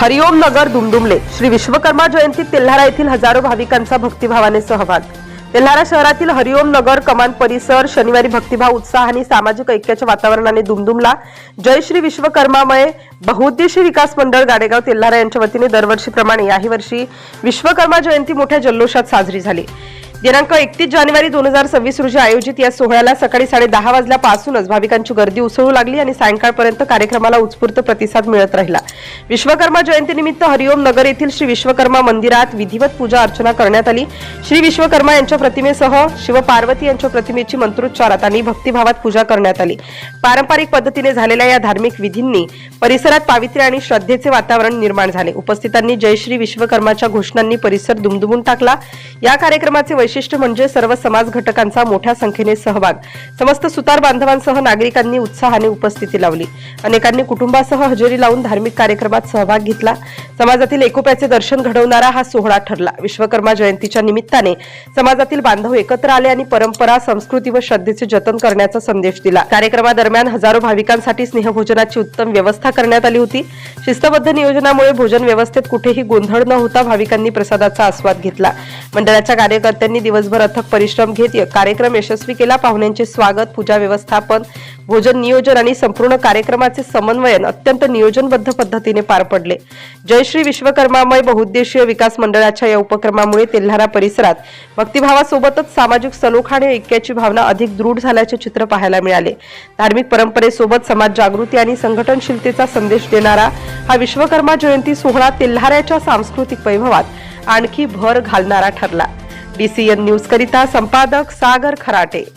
हरिओम नगर दुमदुमले श्री विश्वकर्मा जयंतीत तेल्हारा येथील हजारो भाविकांचा भक्तिभावाने सहभाग. तेल्हारा शहरातील हरिओम नगर कमान परिसर शनिवारी भक्तिभाव उत्साह आणि सामाजिक ऐक्याच्या वातावरणाने दुमदुमला. जय श्री विश्वकर्मामय बहुउद्देशीय विकास मंडळ गाडेगाव तेल्हारा यांच्या वतीने दरवर्षीप्रमाणे याही वर्षी विश्वकर्मा जयंती मोठ्या जल्लोषात साजरी झाली. दिनांक एकतीस जानेवारी दोन हजार सव्वीस रोजी आयोजित या सोहळ्याला सकाळी साडे दहा वाजल्यापासूनच भाविकांची गर्दी उसळू लागली आणि सायंकाळपर्यंत कार्यक्रमाला उत्स्फूर्त प्रतिसाद मिळत राहिला. विश्वकर्मा जयंतीनिमित्त हरिओम नगर येथील श्री विश्वकर्मा मंदिरात विधिवत पूजा अर्चना करण्यात आली. श्री विश्वकर्मा यांच्या प्रतिमेसह शिवपार्वती यांच्या प्रतिमेची मंत्रोच्चारात आणि भक्तिभावात पूजा करण्यात आली. पारंपरिक पद्धतीने झालेल्या या धार्मिक विधींनी परिसरात पावित्र्य आणि श्रद्धेचे वातावरण निर्माण झाले. उपस्थितांनी जय श्री विश्वकर्माच्या घोषणांनी परिसर दुमदुमून टाकला. या कार्यक्रमाचे वैशिष्ट्य म्हणजे सर्व समाज घटकांचा मोठ्या संख्येने सहभाग. समस्त सुतार बांधवांसह नागरिकांनी उत्साहाने उपस्थिती लावली. अनेकांनी कुटुंबासह हजेरी लावून धार्मिक कार्यक्रमात सहभाग घेतला. समाजातील एकोप्याचे दर्शन घडवणारा हा सोहळा ठरला. विश्वकर्मा जयंतीच्या निमित्ताने समाजातील बांधव एकत्र आले आणि परंपरा संस्कृती व श्रद्धेचे जतन करण्याचा संदेश दिला. कार्यक्रमादरम्यान हजारो भाविकांसाठी स्नेहभोजनाची उत्तम व्यवस्था करण्यात आली होती. शिस्तबद्ध नियोजनामुळे भोजन व्यवस्थेत कुठेही गोंधळ न होता भाविकांनी प्रसादाचा आस्वाद घेतला. मंडळाच्या कार्यकर्त्यांनी दिवसभर अथक परिश्रम घेत कार्यक्रम यशस्वी केला. पाहुण्यांचे स्वागत पूजा व्यवस्थापन भोजन नियोजन आणि संपूर्ण कार्यक्रमाचे समन्वयन अत्यंत नियोजनबद्ध पद्धतीने पार पडले. जयश्री विश्वकर्मामय बहुउद्देशीय विकास मंडळाच्या या उपक्रमामुळे तेल्हारा परिसरात भक्तिभावासोबतच सामाजिक सलोखा आणि ऐक्याची भावना अधिक दृढ झाल्याचे चित्र पाहायला मिळाले. धार्मिक परंपरेसोबत समाज जागृती आणि संघटनशीलतेचा संदेश देणारा हा विश्वकर्मा जयंती सोहळा तेल्हाऱ्याच्या सांस्कृतिक वैभवात आणखी भर घालणारा ठरला. बीसीएन न्यूज करिता संपादक सागर खराटे.